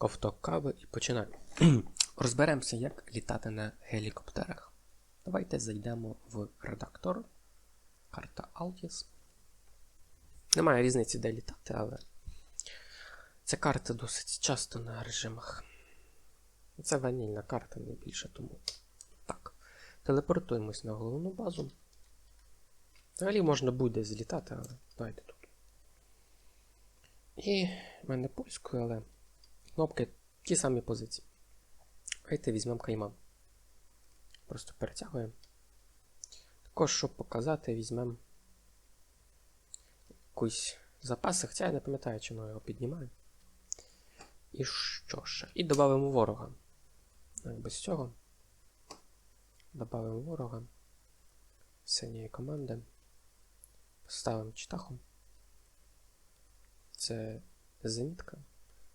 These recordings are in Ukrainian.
ковток кави і починаємо. Розберемося, як літати на гелікоптерах. Давайте зайдемо в редактор. Карта Altis. Немає різниці, де літати, але ця карта досить часто на режимах. Це ванільна карта, не тому. Так. Телепортуємось на головну базу. Взагалі можна буде злітати, але давайте тут. І в мене польською, але кнопки ті самі позиції. Давайте візьмемо кайман. Просто перетягуємо. Також, щоб показати, візьмемо якусь запаси, хоча я не пам'ятаю, чому я його піднімаю. І що ще? І додамо ворога. Без цього. Добавимо ворога. Синьої команди. Поставимо читахом. Це зенітка.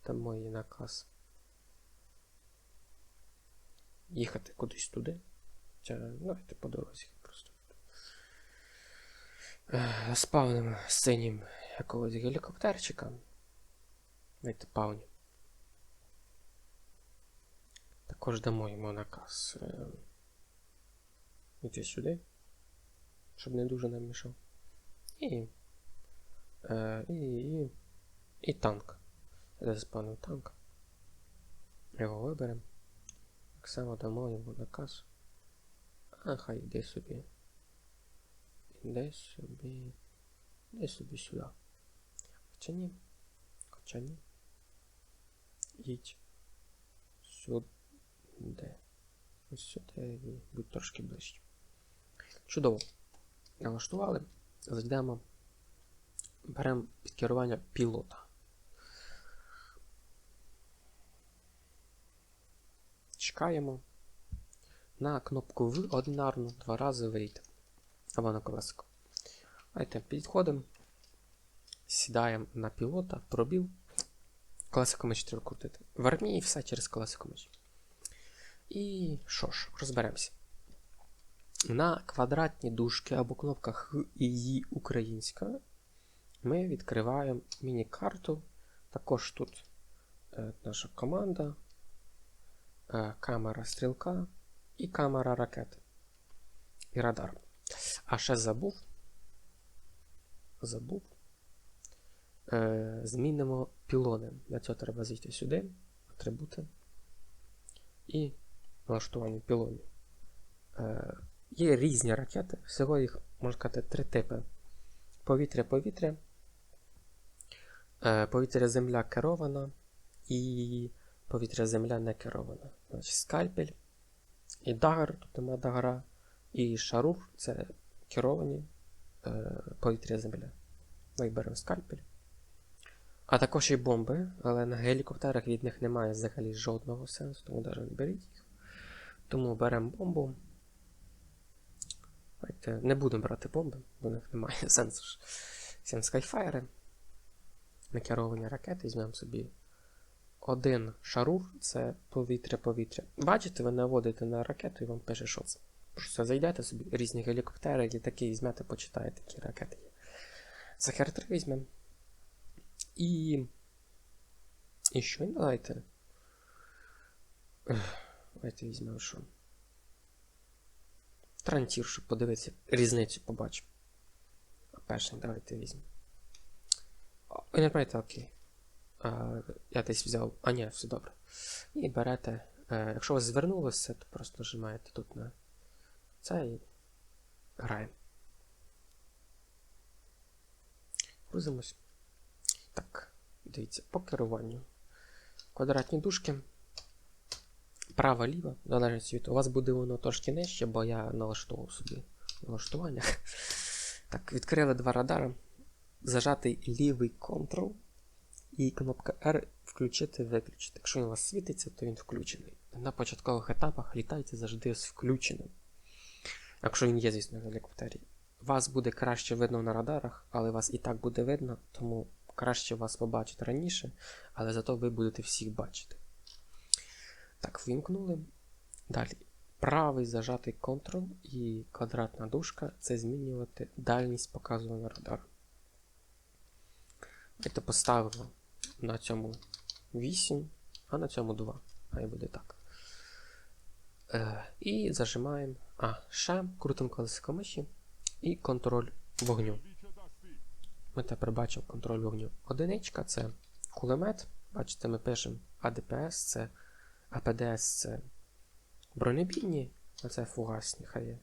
Там мої наказ. Їхати кудись туди. Хоча, давайте по дорозі просто. Е, Спавнимо синім якогось гелікоптерчика. Давайте пауні. Також дамо йому наказ. е, Йти сюди. Щоб не дуже нам мішав. І. І, і. І танк. Заспавнив танк. Його виберемо. Так само дамо йому наказ. А, хай йде собі. Іде собі. Іде собі сюди. Хоча ні. Хоча ні. Їдь. Сюди. Ось сюди будь трошки ближче. Чудово. Налаштували. Зайдемо. Беремо під керування пілота. Чекаємо на кнопку В одинарну два рази вийти. Або на колесико. Давайте підходимо. Сідаємо на пілота, пробіл. Колесико меч треба крутити. В армії все через колесико меч. І що ж, розберемося. На квадратній дужки або кнопках Х і Ї українська ми відкриваємо міні-карту. Також тут е, наша команда, камера стрілка і камера ракети. І радар. А ще забув. Забув. Е, змінимо пілони. Для цього треба зайти сюди, атрибути. І налаштування пілонів. Е, є різні ракети. Всього їх, можна сказати, три типи: повітря-повітря, е, повітря-земля керована і повітря-земля не керована. Значить, скальпель і дагер, тут нема дагера, і шарур це керовані е, повітря-земля. Ми беремо скальпель. А також і бомби, але на гелікоптерах від них немає взагалі жодного сенсу, тому навіть не беріть їх. Тому беремо бомбу. Давайте не будемо брати бомби, бо в них немає сенсу. Візьмемо скайфайри. Накеровані ракети, візьмемо собі один шарур, це повітря-повітря. Бачите, ви наводите на ракету і вам пише, що це. Просто зайдете собі різні гелікоптери, літаки, візьмете, почитаєте, які ракети є. Захер 3 візьмемо. І. І що? Давайте. Давайте візьмемо що. Трантір, щоб подивитися, різницю побачимо. Перший давайте візьмемо. Не знаєте, окей. Я десь взяв. А, ні, все добре. І берете. Е, якщо у вас звернулося, то просто нажимаєте тут на це і граємо. Грузимось. Так, дивіться, по керуванню. Квадратні дужки. Права, ліва, залежить від. У вас буде воно трошки нижче, бо я налаштовував собі налаштування. Так, відкрили два радари. Зажатий лівий Ctrl і кнопка R включити-виключити. Якщо він у вас світиться, то він включений. На початкових етапах літайте завжди з включеним. Якщо він є, звісно, в гелікоптері. Вас буде краще видно на радарах, але вас і так буде видно, тому краще вас побачить раніше, але зато ви будете всіх бачити. Так, вимкнули. Далі. Правий зажатий Ctrl і квадратна дужка це змінювати дальність показування радару. Давайте поставимо на цьому 8, а на цьому 2. Хай буде так. Е, і зажимаємо. А, ще крутимо колесико миші і контроль вогню. Ми тепер бачимо контроль вогню. Одиничка це кулемет. Бачите, ми пишемо АДПС, це АПДС це бронебійні, а це фугасні хай є.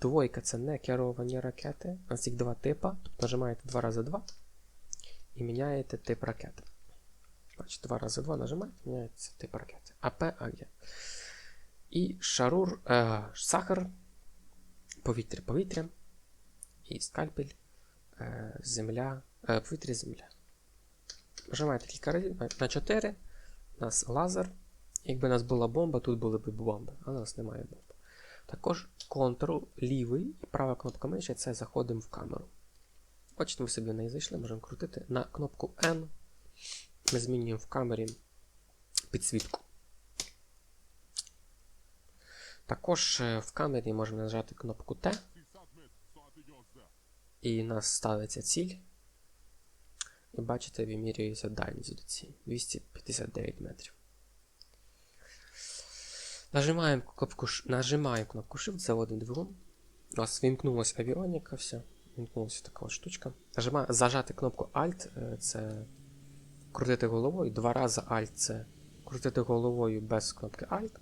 Двойка це не керовані ракети. У нас їх два типа. Тобто нажимаєте 2 рази 2 і міняєте тип ракети. Бачите, 2 рази 2 нажимаєте, міняється тип ракети. АП, АГ. І шарур, е, сахар, повітря, повітря, і скальпель, е, земля, е, повітря, земля. Нажимаєте кілька разів на 4. У нас лазер. Якби у нас була бомба, тут були б бомби, але у нас немає бомби. Також Ctrl лівий і права кнопка миші це заходимо в камеру. Бачите, ми собі в неї зайшли, можемо крутити. На кнопку N ми змінюємо в камері підсвітку. Також е, в камері можна нажати кнопку T, і нас ставиться ціль. І бачите, вимірюється дальність до цілі 259 метрів. Нажимаємо кнопку, нажимаємо кнопку Shift, заводимо двигун. У нас вимкнулася авіоніка, все. Вимкнулася така от штучка. Нажимаю, зажати кнопку Alt е, це крутити головою. Два рази Alt це крутити головою без кнопки Alt.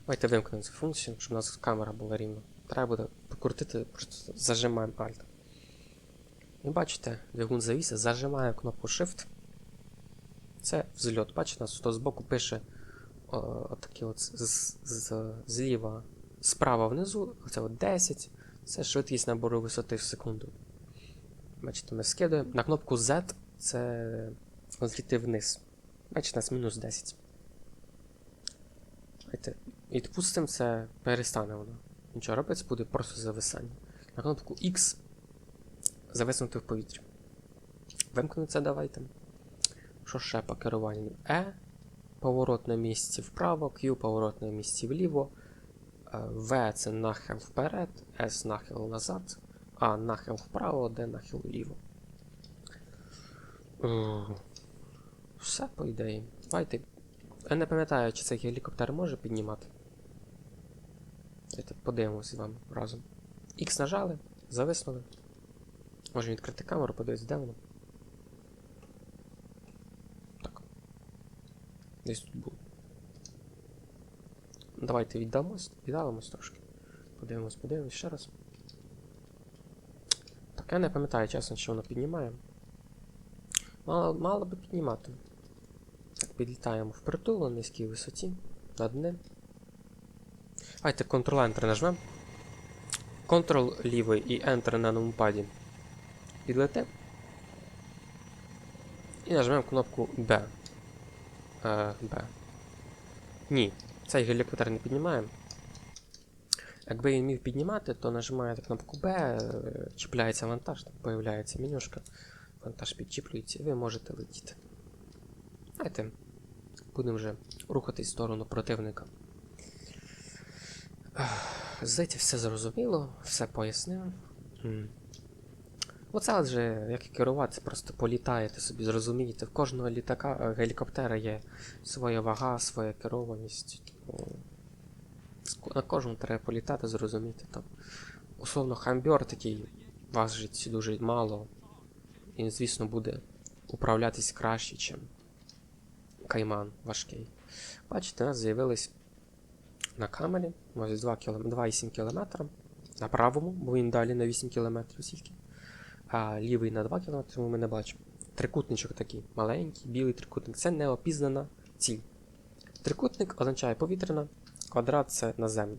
Давайте вимкнемо цю функцію, щоб у нас камера була рівна. Треба буде покрутити, просто зажимаємо Alt. І бачите, двигун завісся, зажимаємо кнопку Shift. Це взльот. Бачите, нас тут збоку пише отакі от з, зліва, справа внизу, це от 10, це швидкість набору висоти в секунду. Бачите, ми скидаємо. На кнопку Z це зліти вниз. Бачите, нас мінус 10. Давайте відпустимо це, перестане воно. Нічого робиться, буде просто зависання. На кнопку X зависнути в повітрі. Вимкнути це давайте. Що ще по керуванню? E поворот на місці вправо, Q поворот на місці вліво, V це нахил вперед, S нахил назад, А нахил вправо, D нахил вліво. Е, Все, по ідеї. Давайте. Я не пам'ятаю, чи цей гелікоптер може піднімати. Давайте подивимося з вами разом. X нажали, зависнули. Можемо відкрити камеру, подивитися, де воно. Так. Десь тут було. Давайте віддамось, віддалимось трошки. Подивимось, подивимось ще раз. Так, я не пам'ятаю, чесно, що воно піднімає. Мало, мало би піднімати. Так, підлітаємо в притул на низькій висоті. Над ним. Давайте Ctrl-Enter нажмемо. Ctrl лівий і Enter на нумпаді. Підлетим. І нажмемо кнопку B. Е, B. Ні, цей гелікоптер не піднімаємо. Якби він міг піднімати, то нажимаєте кнопку B, е, чіпляється вантаж, там появляється менюшка. Вантаж підчіплюється і ви можете летіти. Давайте будемо вже рухатись в сторону противника. Здається, все зрозуміло, все пояснив. Оце вже як і керувати, просто політаєте собі, зрозумієте. В кожного літака е, гелікоптера є своя вага, своя керованість. На кожному треба політати, зрозуміти. Там. Условно, хамбер такий важить дуже мало. І, звісно, буде управлятись краще, ніж кайман важкий. Бачите, у нас з'явились на камері. Ось 2 км, 2,7 км. На правому, бо він далі на 8 км скільки. А лівий на 2 км ми не бачимо. Трикутничок такий маленький, білий трикутник. Це неопізнана ціль. Трикутник означає повітряна, квадрат це наземна.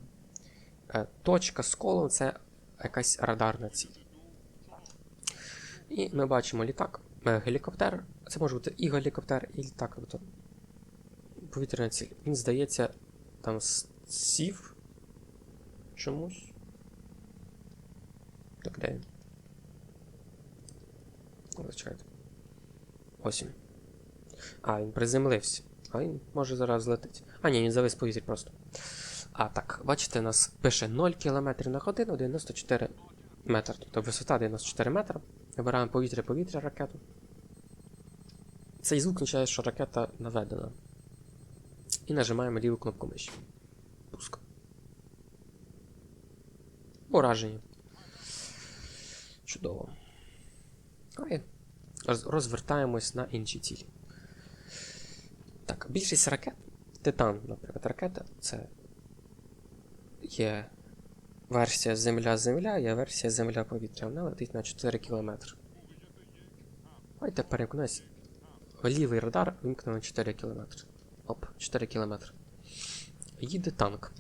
Е, Точка з колом це якась радарна ціль. І ми бачимо літак, е, гелікоптер. Це може бути і гелікоптер, і літак. Тобто повітряна ціль. Він здається, там сів чомусь. Так, де він? О, Зачекайте. Ось. А, він приземлився. А він може зараз злетить. А, ні, він завис повітрі просто. А, так, бачите, нас пише 0 км на годину 94 метр. Тобто висота 94 метри. Вибираємо повітря-повітря ракету. Цей звук означає, що ракета наведена. І нажимаємо ліву кнопку миші. Пуск. Ураження. Чудово. Давай розвертаємось на інші цілі. Так, більшість ракет. Титан, наприклад, ракета це є версія Земля-Земля, є версія Земля-Повітря. Вона летить на 4 км. Давайте переконаюсь. Лівий радар вимкнено на 4 км. Оп, 4 км. Їде танк.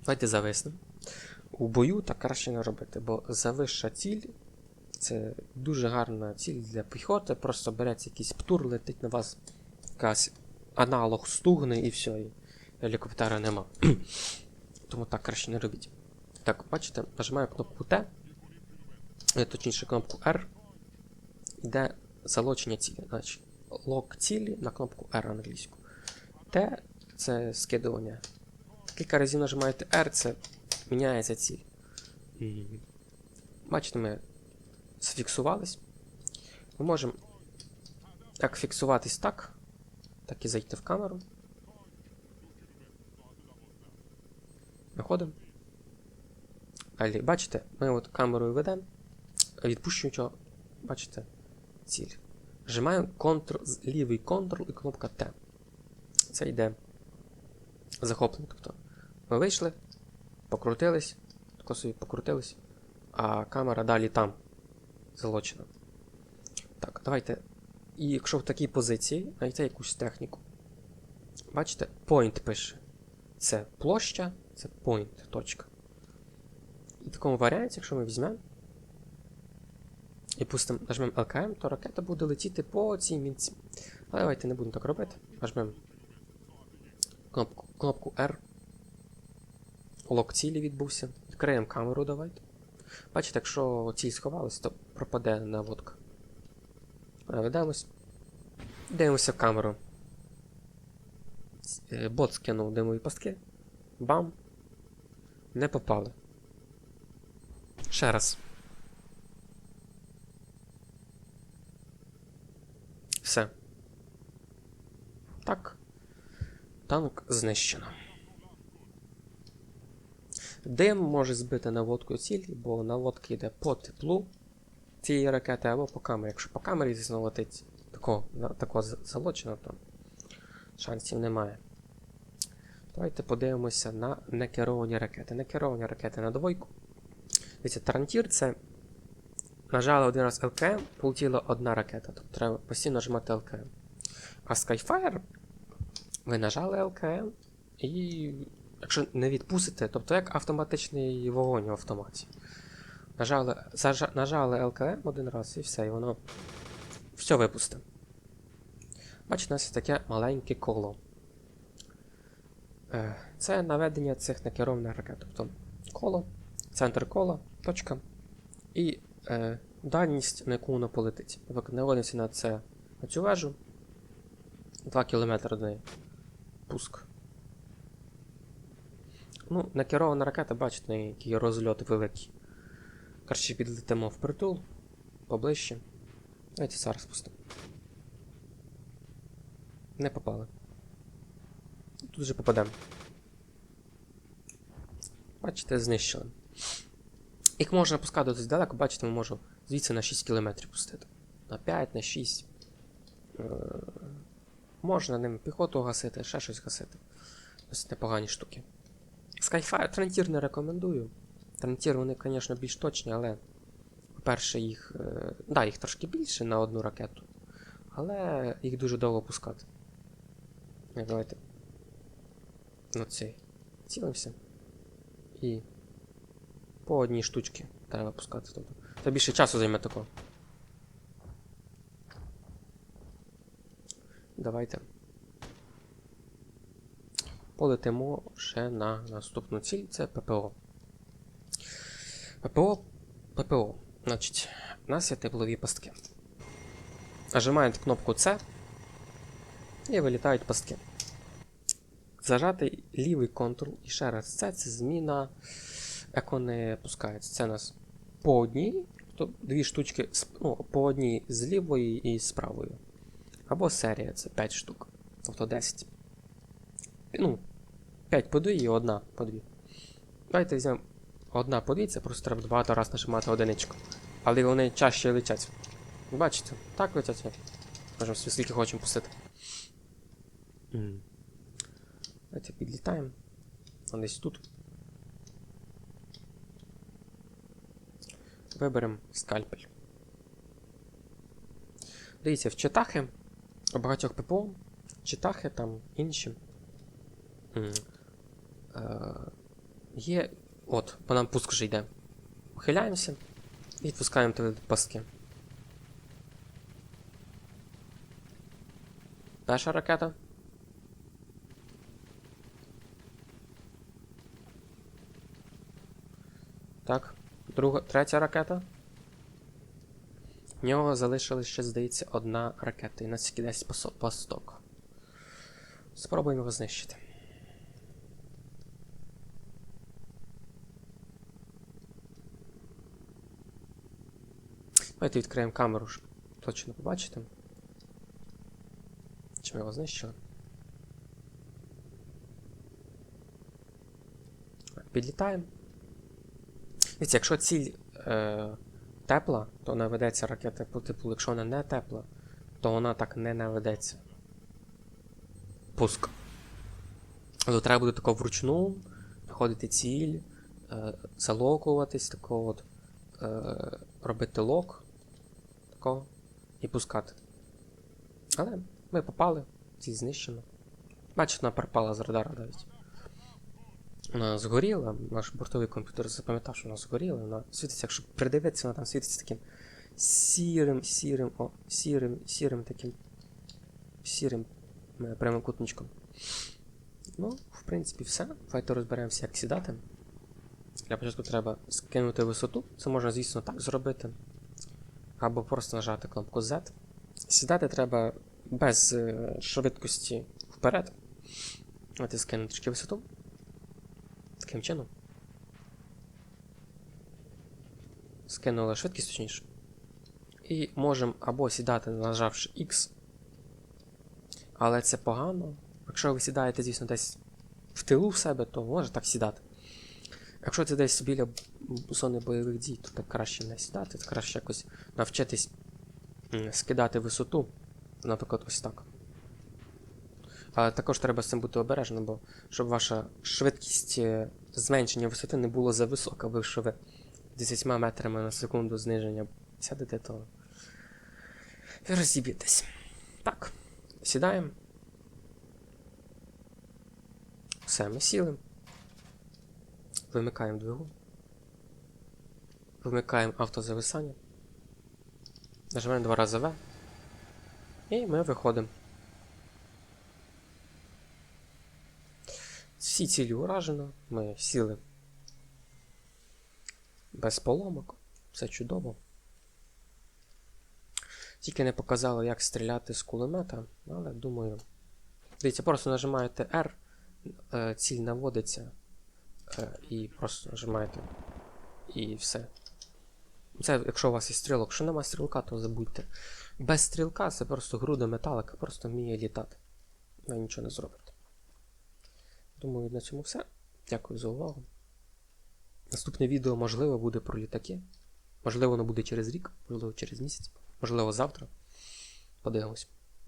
Давайте зависнемо. У бою так краще не робити, бо завища ціль це дуже гарна ціль для піхоти. Просто береться якийсь птур, летить на вас якась аналог стугне і все, і гелікоптера нема. Тому так краще не робіть. Так, бачите, нажимаю кнопку Т, е, точніше кнопку R, йде залочення цілі. Значить, лок цілі на кнопку R англійську. Т це скидування. Кілька разів нажимаєте R, це міняється ціль. Бачите, ми зфіксувались. Ми можемо як фіксуватись так, так і зайти в камеру. Виходимо. Далі, бачите, ми от камерою ведемо, відпущуючи, бачите, ціль. Нажимаємо Ctrl, лівий Ctrl і кнопка Т. Це йде захоплення. Тобто ми вийшли, покрутились, тако собі покрутились, а камера далі там залочена. Так, давайте. І якщо в такій позиції знайти якусь техніку. Бачите, point пише. Це площа, це point, точка. І в такому варіанті, якщо ми візьмемо і пустимо, нажмемо LKM, то ракета буде летіти по цій мінці. Але давайте не будемо так робити. Нажмемо кнопку, кнопку R. Лок цілі відбувся. Відкриємо камеру, давайте. Бачите, якщо ціль сховалась, то пропаде наводка. Ведемось. Дивимося в камеру. Е, Бот скинув димові пастки. Бам. Не попали. Ще раз. Все. Так. Танк знищено. Дим може збити наводку цілі, бо наводка йде по теплу цієї ракети або по камері. Якщо по камері звісно летить тако, на- тако залочено, то шансів немає. Давайте подивимося на некеровані ракети. Некеровані ракети на двойку. Дивіться, Тарантір це нажали один раз ЛКМ, полетіла одна ракета. Тобто треба постійно нажимати ЛКМ. А Skyfire ви нажали ЛКМ і. Якщо не відпустите, тобто як автоматичний вогонь в автоматі. Нажали, зажа, нажали ЛКМ один раз і все, і воно все випустить. Бачите, у нас є таке маленьке коло. Е, Це наведення цих накерованих ракет. Тобто коло, центр кола, точка і е, дальність, на яку воно полетить. Наводимося на, це, на цю вежу. 2 км до неї. Пуск. Ну, накерована ракета, бачите, який розльот великий. Краще підлетимо впритул, поближче. Давайте зараз пустимо. Не попали. Тут вже попадемо. Бачите, знищили. Їх можна пускати досить далеко, бачите, ми можемо звідси на 6 км пустити. На 5, на 6. Е, можна ним піхоту гасити, ще щось гасити. Досить непогані штуки. Skyfire Трантір не рекомендую. Трантір, вони, звісно, більш точні, але. По-перше, їх. Е, да, їх трошки більше на одну ракету. Але їх дуже довго пускати. Давайте. На цей. Цілимося. І. По одній штучці треба пускати. Тобто. Це більше часу займе такого. Давайте. Полетимо ще на наступну ціль, це ППО. ППО. ППО. Значить, у нас є теплові пастки. Нажимаєте кнопку С і вилітають пастки. Зажати лівий контур і ще раз це, це зміна, як вони пускаються. Це у нас по одній, тобто дві штучки ну, по одній з лівої і з правої. Або серія це 5 штук. Тобто 10. Ну, 5 по 2 і одна по 2. Давайте візьмемо одна по 2, це просто треба багато раз нажимати одиничку. Але вони чаще летять. Бачите? Так летять. Можемо собі скільки хочемо пустити. Давайте підлітаємо. Десь тут. Виберемо скальпель. Дивіться, в читахи у багатьох ППО, читахи там інші. Е, є. От, по нам пуск вже йде. Ухиляємося і відпускаємо три паски. Перша ракета. Так, друга, третя ракета. В нього залишилось ще, здається, одна ракета, і нас пасо- пасток. Спробуємо його знищити. Давайте відкриємо камеру, щоб точно побачити. Чи ми його знищили? Підлітаємо. Дивіться, якщо ціль е, тепла, то наведеться ракета по теплу. Якщо вона не тепла, то вона так не наведеться. Пуск. Але треба буде тако вручну знаходити ціль, е, залокуватись, тако от, е, робити лок такого і пускати. Але ми попали, ціль знищено. Бачите, вона пропала з радару навіть. Вона згоріла, наш бортовий комп'ютер запам'ятав, що вона згоріла, вона світиться, якщо придивитися, вона там світиться таким сірим, сірим, о, сірим, сірим таким сірим е, прямокутничком. Ну, в принципі, все. Давайте розберемося, як сідати. Для початку треба скинути висоту. Це можна, звісно, так зробити. Або просто нажати кнопку Z. Сідати треба без е, швидкості вперед. Скинемо трішки висоту. Таким чином. Скинули швидкість точніше. І можемо або сідати, нажавши X. Але це погано. Якщо ви сідаєте, звісно, десь в тилу в себе, то може так сідати. Якщо це десь біля зони бойових дій, то так краще не сідати, краще якось навчитись скидати висоту. Наприклад, ось так. Але також треба з цим бути обережним, бо щоб ваша швидкість е, зменшення висоти не було за висока, бо якщо ви 10 метрами на секунду зниження сядете, то ви розіб'єтесь. Так, сідаємо. Все, ми сіли. Вимикаємо двигун. Вимикаємо автозависання. Нажимаємо два рази В. І ми виходимо. Всі цілі уражено, ми сіли без поломок, все чудово. Тільки не показало, як стріляти з кулемета, але думаю. Дивіться, просто нажимаєте R, е, ціль наводиться, і просто нажимаєте. І все. Це якщо у вас є стрілок. Якщо немає стрілка, то забудьте. Без стрілка це просто груда металика, просто вміє літати. Ви нічого не зробите. Думаю, на цьому все. Дякую за увагу. Наступне відео, можливо, буде про літаки. Можливо, воно буде через рік, можливо, через місяць, можливо, завтра. Подивимось.